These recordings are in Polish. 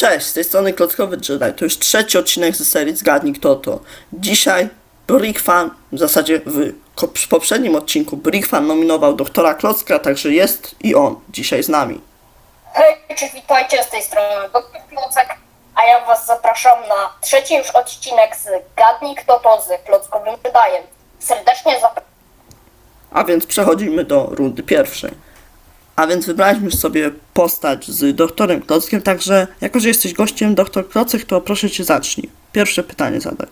Cześć, z tej strony Klockowy Jedi. To już trzeci odcinek ze serii Zgadnij kto to. Dzisiaj Brick Fan, w zasadzie w poprzednim odcinku Brick Fan nominował doktora Klocka, także jest i on dzisiaj z nami. Hej, cześć, witajcie z tej strony Dr. Klocek, a ja was zapraszam na trzeci już odcinek z Gadnij kto to z Klockowym Wydajem. Serdecznie zapraszam. A więc przechodzimy do rundy pierwszej. A więc wybraliśmy już sobie postać z doktorem Klockiem, także jako, że jesteś gościem doktor Klocek, to proszę cię zacznij. Pierwsze pytanie zadaj.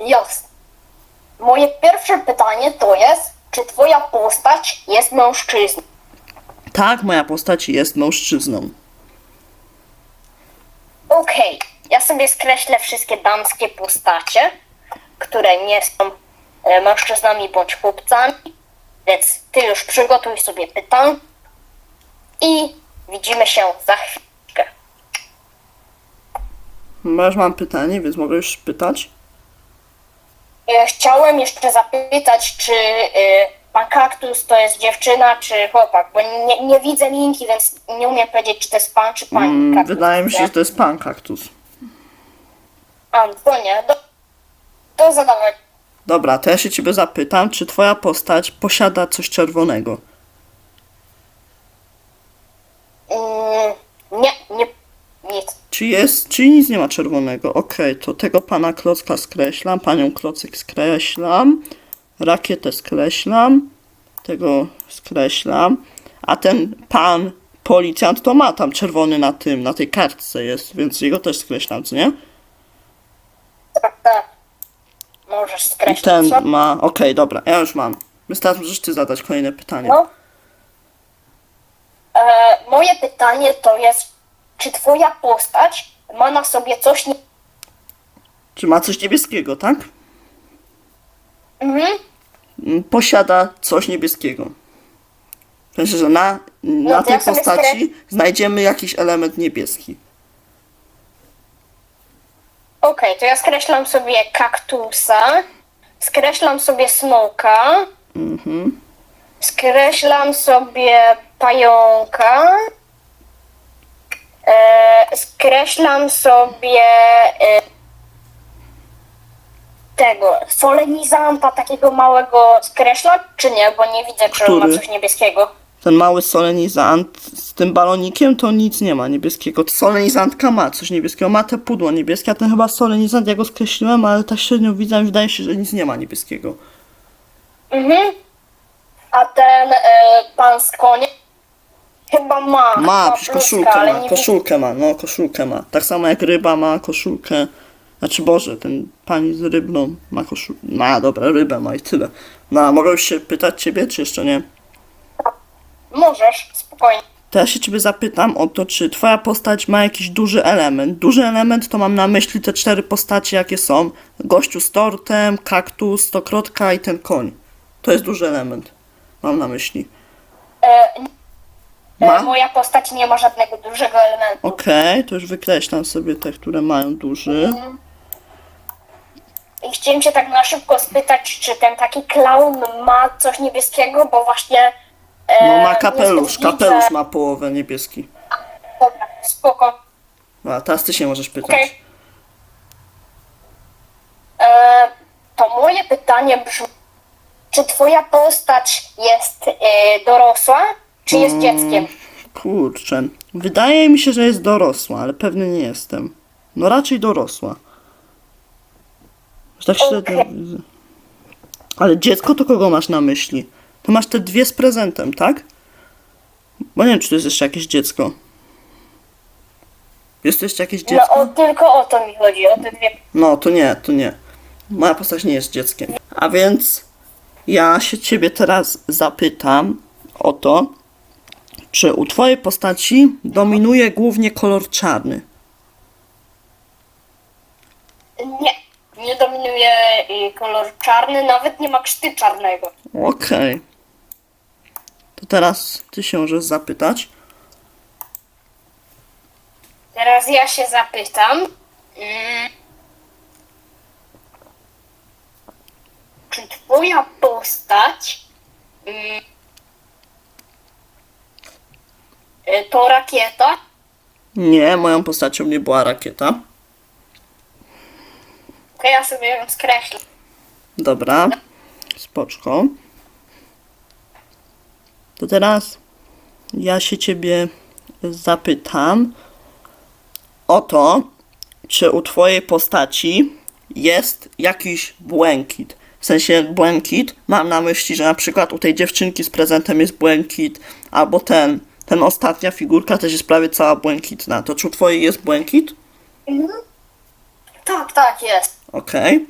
Jasne. Moje pierwsze pytanie to jest, czy twoja postać jest mężczyzną? Tak, moja postać jest mężczyzną. Okej, ja sobie skreślę wszystkie damskie postacie, które nie są e, mężczyznami bądź chłopcami, więc ty już przygotuj sobie pytań i widzimy się za chwilkę. Już mam pytanie, więc mogę już pytać. E, Chciałem jeszcze zapytać, czy e, pan kaktus to jest dziewczyna, czy chłopak, bo nie, nie widzę linki, więc nie umiem powiedzieć, czy to jest pan, czy pani Mm, kaktus. wydaje mi się, że to jest pan kaktus. A, to nie, do, do zadawać. Dobra, to ja się ciebie zapytam, czy twoja postać posiada coś czerwonego? Mm, nie, nie, nic. Czy jest, czy nic nie ma czerwonego? Okej, to tego pana klocka skreślam, panią klocek skreślam, rakietę skreślam, tego skreślam, a ten pan policjant to ma tam czerwony na tym, na tej kartce jest, więc jego też skreślam, co nie? Tak, tak. Możesz skreślić. ten co? ma, okej, dobra, ja już mam. Wystarczy, możesz ty zadać kolejne pytanie. No. E, moje pytanie to jest, czy twoja postać ma na sobie coś nie... Czy ma coś niebieskiego, tak? Mhm. Mm, posiada coś niebieskiego. W sensie, że na, na to tej sobie postaci znajdziemy jakiś element niebieski. Okej, to ja skreślam sobie kaktusa, skreślam sobie smoka, Mhm. skreślam sobie pająka, e, skreślam sobie e, tego solenizanta takiego małego skreślać, czy nie, bo nie widzę, czy on ma Który? coś niebieskiego. Ten mały solenizant z tym balonikiem to nic nie ma niebieskiego. Solenizantka ma coś niebieskiego, ma te pudło niebieskie, a ten chyba solenizant, ja go skreśliłem, ale tak średnio widzę, i wydaje się, że nic nie ma niebieskiego. Mhm. A ten e, pan z koniem chyba ma. Ma, chyba przecież koszulkę ale ma, nie koszulkę ma, no koszulkę ma. Tak samo jak ryba ma koszulkę. Znaczy Boże, ten pani z rybną ma koszulkę. No dobra, rybę ma i tyle. No, a mogę już się pytać ciebie, czy jeszcze nie? Możesz, spokojnie. Ja się ciebie zapytam o to, czy twoja postać ma jakiś duży element. Duży element to mam na myśli te cztery postacie, jakie są. Gościu z tortem, kaktus, stokrotka i ten koń. To jest duży element. Mam na myśli. E, e, Ma? moja postać nie ma żadnego dużego elementu. Okej, to już wykreślam sobie te, które mają duży. I chciałem cię tak na szybko spytać, czy ten taki klaun ma coś niebieskiego, bo właśnie. E, No ma kapelusz, niezbyt widzę. kapelusz ma połowę niebieski. Dobra, spoko. No, a teraz ty się możesz pytać. Okej. E, to moje pytanie brzmi, czy twoja postać jest e, dorosła, czy jest Mm. dzieckiem? Kurczę, wydaje mi się, że jest dorosła, ale pewny nie jestem. No raczej dorosła. Że Tak średnio Okej. widzę. Ale dziecko to kogo masz na myśli? To masz te dwie z prezentem, tak? Bo nie wiem, czy to jest jeszcze jakieś dziecko. Jest to jeszcze jakieś No dziecko? o, tylko o to mi chodzi, o te dwie. No, to nie, to nie. Moja postać nie jest dzieckiem. A więc ja się ciebie teraz zapytam o to, czy u twojej postaci dominuje głównie kolor czarny? Nie, nie dominuje y, kolor czarny, nawet nie ma krzty czarnego. Okej. To teraz ty się możesz zapytać. Teraz ja się zapytam. Mm, czy twoja postać mm, to rakieta? Nie, moją postacią nie była rakieta. Okej, ja sobie ją skreślę. Dobra, spoczko. To teraz ja się ciebie zapytam o to, czy u twojej postaci jest jakiś błękit. W sensie błękit, mam na myśli, że na przykład u tej dziewczynki z prezentem jest błękit, albo ten, ten ostatnia figurka też jest prawie cała błękitna. To czy u twojej jest błękit? Tak, tak, jest. Okej.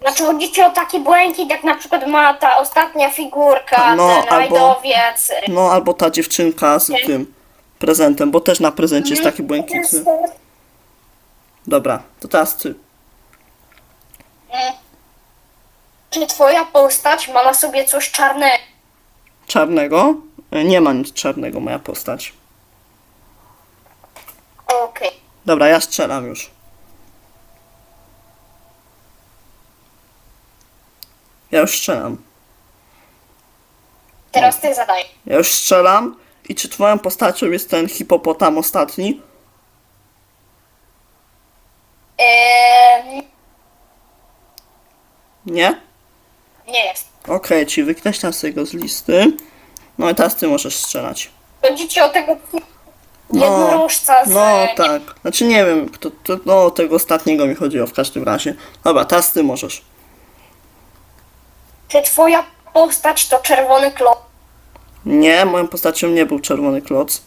Znaczy chodzi o taki błękit, jak na przykład ma ta ostatnia figurka, No, ten albo- rajdowiec. No albo ta dziewczynka z tym prezentem, bo też na prezencie jest taki błękitny. Dobra, to teraz ty. Mm. Czy twoja postać ma na sobie coś czarnego? Czarnego? E, Nie ma nic czarnego moja postać. Okej. Dobra, ja strzelam już. Ja już strzelam. Teraz ty zadaj. Ja już strzelam. I czy twoją postacią jest ten hipopotam ostatni? Eee, Nie? nie jest. Okej, czyli wykreślam sobie go z listy. No i teraz ty możesz strzelać. Chodzi ci o tego jednorożca z... No nie- tak. Znaczy nie wiem, kto, to, no tego ostatniego mi chodziło w każdym razie. Dobra, teraz ty możesz. Czy twoja postać to czerwony klon? Nie, moją postacią nie był czerwony kloc.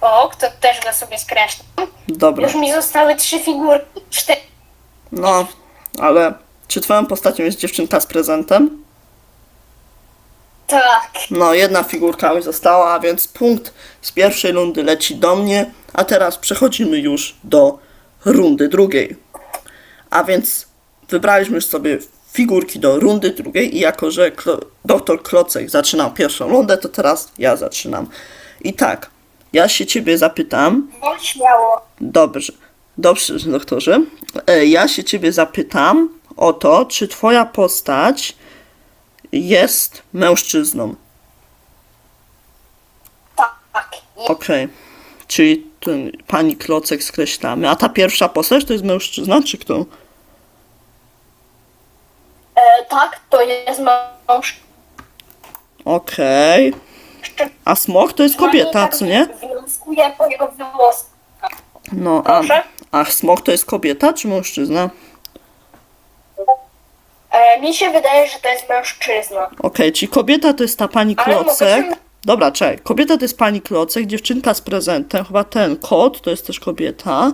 O, to też go sobie skreślam. Dobra. Już mi zostały trzy figurki. Cztery. No, ale czy twoją postacią jest dziewczynka z prezentem? Tak. No, jedna figurka mi została, a więc punkt z pierwszej rundy leci do mnie, a teraz przechodzimy już do rundy drugiej. A więc wybraliśmy już sobie figurki do rundy drugiej i jako, że Klo- doktor Klocek zaczynał pierwszą rundę, to teraz ja zaczynam. I tak, ja się ciebie zapytam, No śmiało. Dobrze, dobrze, doktorze. E, Ja się ciebie zapytam o to, czy twoja postać jest mężczyzną. Tak. Okej. Czyli ten pani Klocek skreślamy. A ta pierwsza postać to jest mężczyzna, czy kto? E, tak, to jest mąż. Okej. A smok to jest kobieta, co nie? Wnioskuję po jego włosach. No, a, Proszę? a smok to jest kobieta, czy mężczyzna? E, mi się wydaje, że to jest mężczyzna. Okej, czyli kobieta to jest ta pani Ale mogę Klocek. się- Dobra, czekaj. Kobieta to jest pani Klocek, dziewczynka z prezentem, chyba ten kot to jest też kobieta.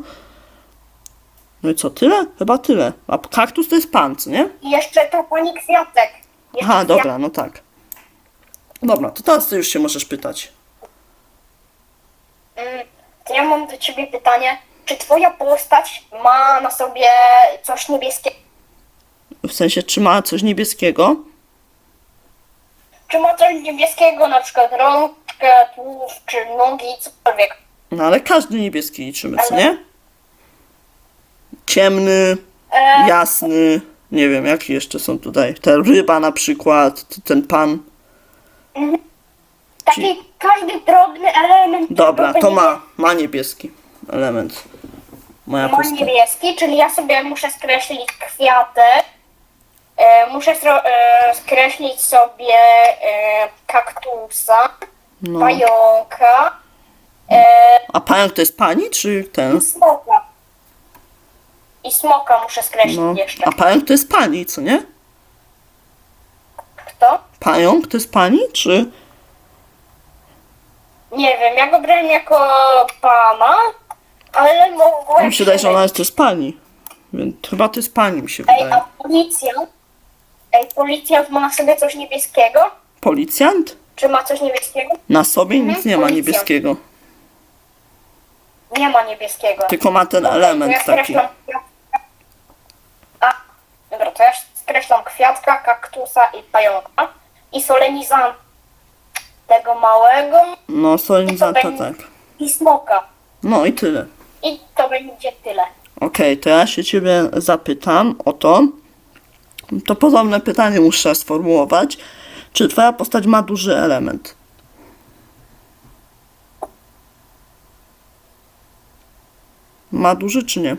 No i co, tyle? Chyba tyle. A kaktus to jest pan, co nie? I jeszcze to pani Kwiatek. Jeszcze Aha, Kwiat- dobra, no tak. Dobra, to teraz ty już się możesz pytać. Mm, to ja mam do ciebie pytanie. Czy twoja postać ma na sobie coś niebieskiego? W sensie, czy ma coś niebieskiego? Czy ma coś niebieskiego, na przykład rączkę, tułów, czy nogi, cokolwiek? No ale każdy niebieski liczymy, co nie? Ciemny, E, jasny, nie wiem, jakie jeszcze są tutaj. Ta ryba na przykład, ten pan. taki każdy drobny element. Dobra, to ma, ma niebieski element. Moja Ma postać. niebieski, czyli ja sobie muszę skreślić kwiatek. E, muszę e, skreślić sobie e, kaktusa, No. pająka e, A pająk to jest pani, czy ten? smoka. I smoka muszę skreślić No. jeszcze. A pająk to jest pani, co nie? Kto? Pająk to jest pani, czy... Nie wiem, ja go brałem jako pana, ale mogłem... Mi się wydaje, że ona jest też pani. Więc chyba to jest pani, mi się Ej, wydaje. a policjant? Ej, policjant ma na sobie coś niebieskiego? Policjant? Czy ma coś niebieskiego? Na sobie nic Mhm, nie ma policjant. niebieskiego. Nie ma niebieskiego. Tylko ma ten to element ja taki. skreślam kwiatka. Dobra, to ja skreślam kwiatka, kaktusa i pająka. I solenizanta tego małego. No, solenizanta, I tak. I smoka. No i tyle. I to będzie tyle. Okej, okay, to ja się ciebie zapytam o to. To podobne pytanie muszę sformułować. Czy twoja postać ma duży element? Ma duży czy nie?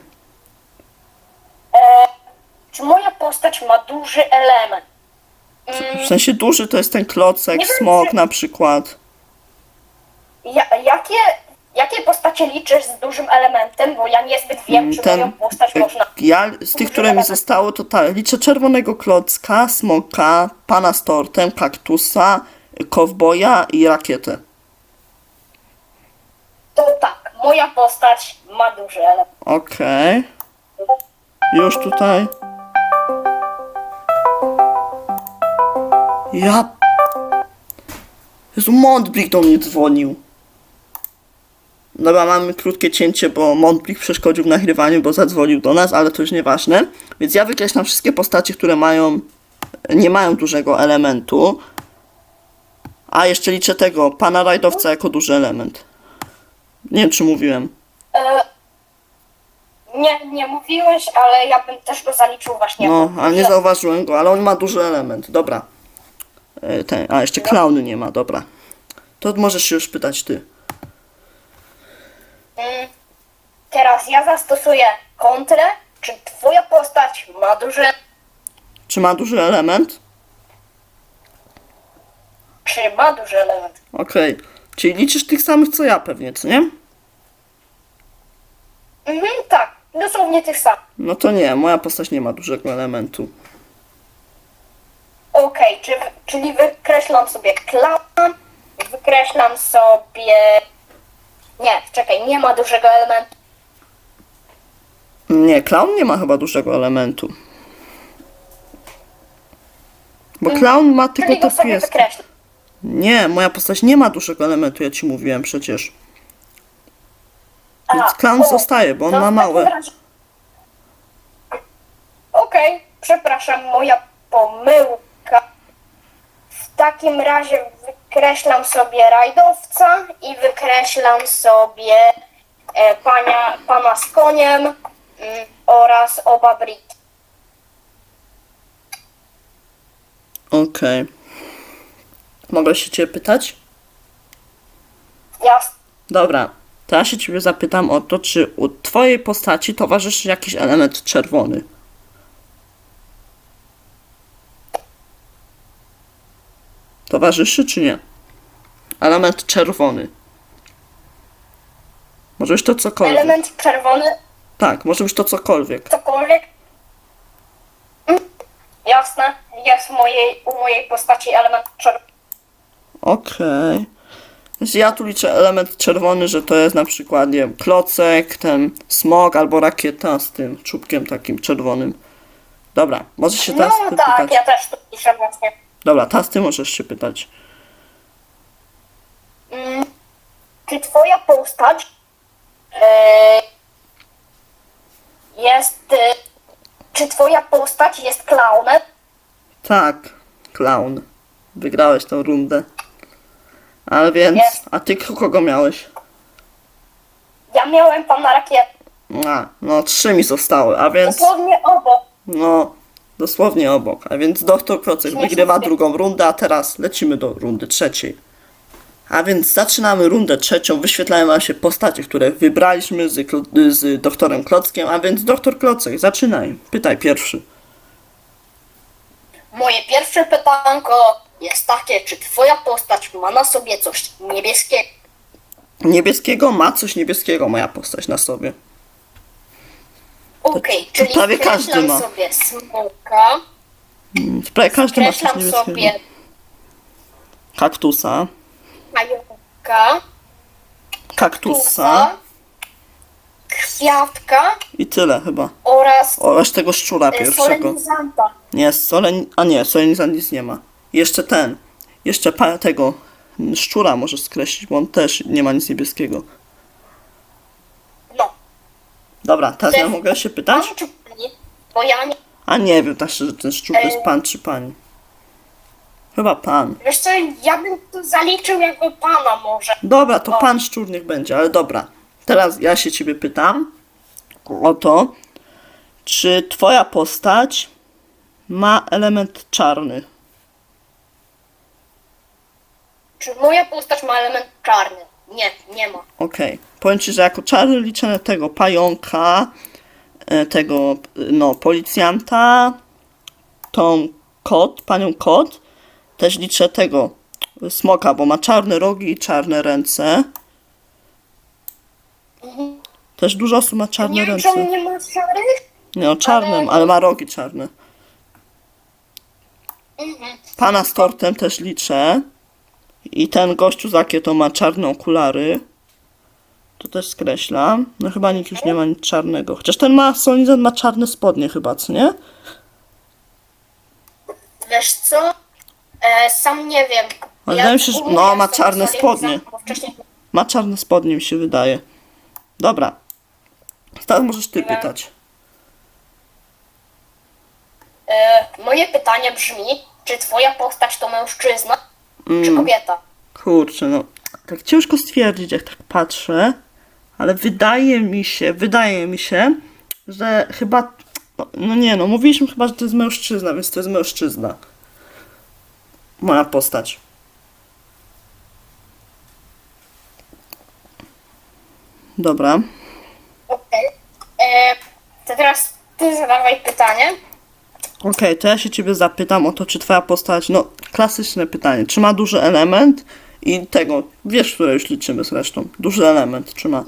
Czy moja postać ma duży element? Mm, W sensie duży to jest ten klocek, Nie wiem, smok czy- na przykład. ja, jakie, jakie postacie liczysz z dużym elementem? Bo ja niezbyt wiem, czy moją postać można... Ja z tych, które mi zostało, to tak, liczę czerwonego klocka, smoka, pana z tortem, kaktusa, kowboja i rakietę. To tak, moja postać ma duży element. Okej. Już tutaj. Ja. Jezu, Montblik do mnie dzwonił. Dobra, mamy krótkie cięcie, bo Montblik przeszkodził w nagrywaniu, bo zadzwonił do nas, ale to już nieważne. Więc ja wykreślam wszystkie postacie, które mają, nie mają dużego elementu. A jeszcze liczę tego, pana rajdowca jako duży element. Nie wiem, czy mówiłem. E, nie, nie mówiłeś, ale ja bym też go zaliczył właśnie. No, ale nie zauważyłem go, ale on ma duży element. Dobra. E, Ten, a jeszcze klauny nie ma, dobra. To możesz się już pytać ty. Mm, Teraz ja zastosuję kontrę. Czy twoja postać ma duży Czy ma duży element? czy ma duży element? Okej. Czyli liczysz tych samych co ja pewnie, co nie? Mhm, tak, dosłownie tych samych. No to nie, moja postać nie ma dużego elementu. Okej, czy, czyli wykreślam sobie klauna, wykreślam sobie... Nie, czekaj, nie ma dużego elementu. Nie, klaun nie ma chyba dużego elementu. Bo klaun ma tylko Czyli go to sobie pies. wykreślam. Nie, moja postać nie ma dużego elementu, ja ci mówiłem przecież. Więc klaun o, zostaje, bo on to ma w małe. razie- Okej, przepraszam, moja pomyłka. W takim razie wykreślam sobie rajdowca i wykreślam sobie e, pania, pana z koniem mm, oraz oba briki. Okej. Mogę się ciebie pytać? Jasne. Dobra, to ja się ciebie zapytam o to, czy u twojej postaci towarzyszy jakiś element czerwony. Towarzyszy czy nie? Element czerwony. Może już to cokolwiek. Element czerwony, Tak, może już to cokolwiek. cokolwiek. Mm, Jasne, jest w mojej, u mojej postaci element czerwony. Okej. Więc ja tu liczę element czerwony, że to jest na przykład, nie wiem, klocek, ten smog albo rakieta z tym czubkiem takim czerwonym. Dobra, możesz się teraz No ty tak, pytać. ja też to piszę właśnie. Dobra, teraz ty możesz się pytać. Mm, Czy twoja postać e, jest. e, Czy twoja postać jest klaunem? Tak, clown. Wygrałeś tą rundę. Ale więc, Jest. a ty kogo miałeś? Ja miałem pana rakietę. A, no trzy mi zostały, a więc, Dosłownie obok. no, dosłownie obok. A więc doktor Śmiesznie wygrywa drugą rundę, a teraz lecimy do rundy trzeciej. A więc zaczynamy rundę trzecią, wyświetlają nam się postacie, które wybraliśmy z, z doktorem Klockiem, a więc doktor Klocek, zaczynaj, pytaj pierwszy. Moje pierwsze pytanko jest takie, czy twoja postać ma na sobie coś niebieskiego? Niebieskiego ma coś niebieskiego moja postać na sobie. Okej, to czyli prawie każdy skreślam ma. sobie smoka, Mm, Prawie każdy ma coś skreślam niebieskiego. sobie Kaktusa, pająka, kaktusa tusa, kwiatka i tyle chyba. oraz Oraz tego szczura e, pierwszego. solenizanta. Nie, solen... A nie, solenizant nic nie ma. Jeszcze ten. Jeszcze pa... tego mm, szczura możesz skreślić, bo on też nie ma nic niebieskiego. No. Dobra, teraz ja mogę się pytać? Pan czy pani? Bo ja nie... A nie wiem, tak szczerze, ten szczur to jest pan czy pani. Chyba pan. Wiesz co, ja bym to zaliczył jako pana może. Dobra, to O. pan szczur niech będzie, ale dobra. Teraz ja się ciebie pytam o to, czy twoja postać ma element czarny? Czy moja postać ma element czarny? Nie, nie ma. Okej. Powiem ci, że jako czarny liczę na tego pająka, e, tego, no, policjanta, tą kot, panią kot. Też liczę tego smoka, bo ma czarne rogi i czarne ręce. Też dużo osób ma czarne Nie wiem, ręce. nie ma szarych? Nie, no czarnym, ale ma rogi czarne. Mhm. Pana z tortem też liczę. I ten gościu z rakietą ma czarne okulary. To też skreślam. No chyba nikt już nie ma nic czarnego. Chociaż ten ma, Solizan ma czarne spodnie chyba, co nie? Wiesz co? E, sam nie wiem. Ale wydaje mi się, że- no, ma czarne spodnie. Ma czarne spodnie, mi się wydaje. Dobra. Teraz możesz ty pytać. E, moje pytanie brzmi, czy twoja postać to mężczyzna. Czy kobieta? Kurczę, no. Tak ciężko stwierdzić, jak tak patrzę. Ale wydaje mi się, wydaje mi się, że chyba. No, no nie, no mówiliśmy chyba, że to jest mężczyzna, więc to jest mężczyzna. Moja postać. Dobra. Okej. E, To teraz ty zadawaj pytanie. Okej, to ja się ciebie zapytam o to, czy twoja postać, no klasyczne pytanie, czy ma duży element i tego, wiesz, które już liczymy zresztą, duży element, czy ma?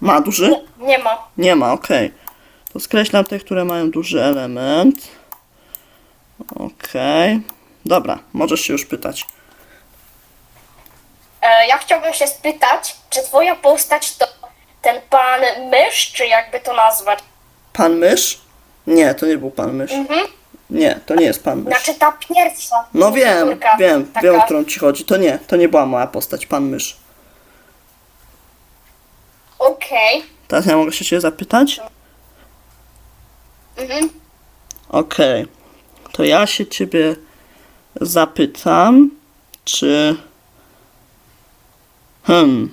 Ma duży? Nie ma. Nie ma, okej. To skreślam te, które mają duży element. Okej. Dobra, możesz się już pytać. E, ja chciałbym się spytać, czy twoja postać to ten pan mysz, czy jakby to nazwać? Pan mysz? Nie, to nie był pan mysz. Mhm. Nie, to nie jest pan mysz. Znaczy ta pierwsza. No wiem, wiem, taka- wiem, o którą ci chodzi. To nie, to nie była moja postać, pan mysz. Okej. Teraz ja mogę się ciebie zapytać? Mhm. Okej. To ja się ciebie zapytam, czy. Hmm.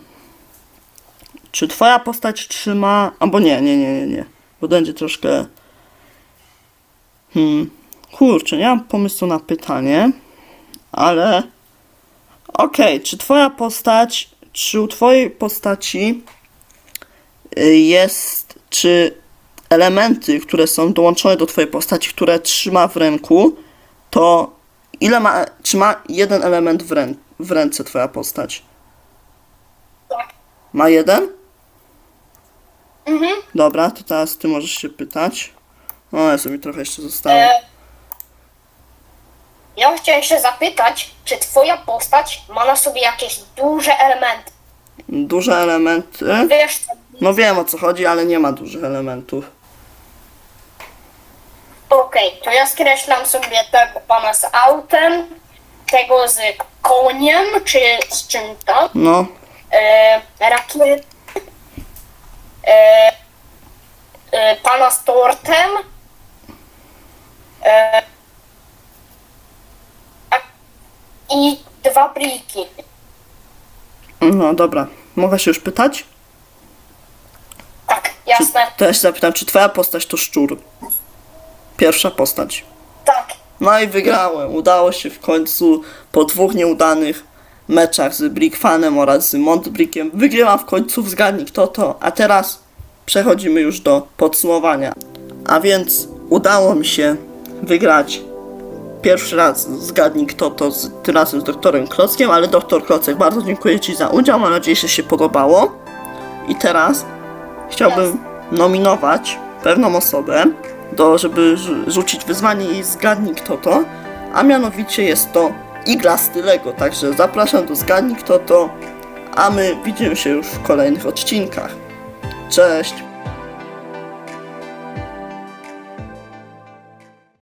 Czy twoja postać trzyma. Albo nie, nie, nie, nie, nie. Bo będzie troszkę. Hmm. Kurczę, nie mam pomysłu na pytanie, ale. Okej, czy twoja postać. Czy u twojej postaci y, jest. Czy elementy, które są dołączone do twojej postaci, które trzyma w ręku, to ile ma, czy ma jeden element w, rę, w ręce twoja postać? Tak. Ma jeden? Mhm. Dobra, to teraz ty możesz się pytać. O, Jezu, mi trochę jeszcze zostało. E, ja chciałem się zapytać, czy twoja postać ma na sobie jakieś duże elementy? Duże elementy. Wiesz co? No wiem o co chodzi, ale nie ma dużych elementów. Okej, to ja skreślam sobie tego pana z autem, tego z koniem, czy z czym tam, No, e, rakiet, e, e, pana z tortem, i dwa pliki. no dobra. Mogę się już pytać? Tak, Czy, jasne. to ja się zapytam, czy twoja postać to szczur? Pierwsza postać. Tak. No i wygrałem. Udało się w końcu po dwóch nieudanych meczach z Brickfanem oraz z Montbrickiem. Wygrałam w końcu w Zgadnij kto to. A teraz przechodzimy już do podsumowania. A więc udało mi się wygrać pierwszy raz Zgadnij kto to z, tym razem z doktorem Klockiem, ale doktor Klocek bardzo dziękuję Ci za udział. Mam nadzieję, że się podobało. I teraz chciałbym nominować pewną osobę, do, żeby rzu- rzucić wyzwanie i zgadnij kto to, a mianowicie jest to Igla Stylego, także zapraszam do zgadnij kto to, a my widzimy się już w kolejnych odcinkach. Cześć!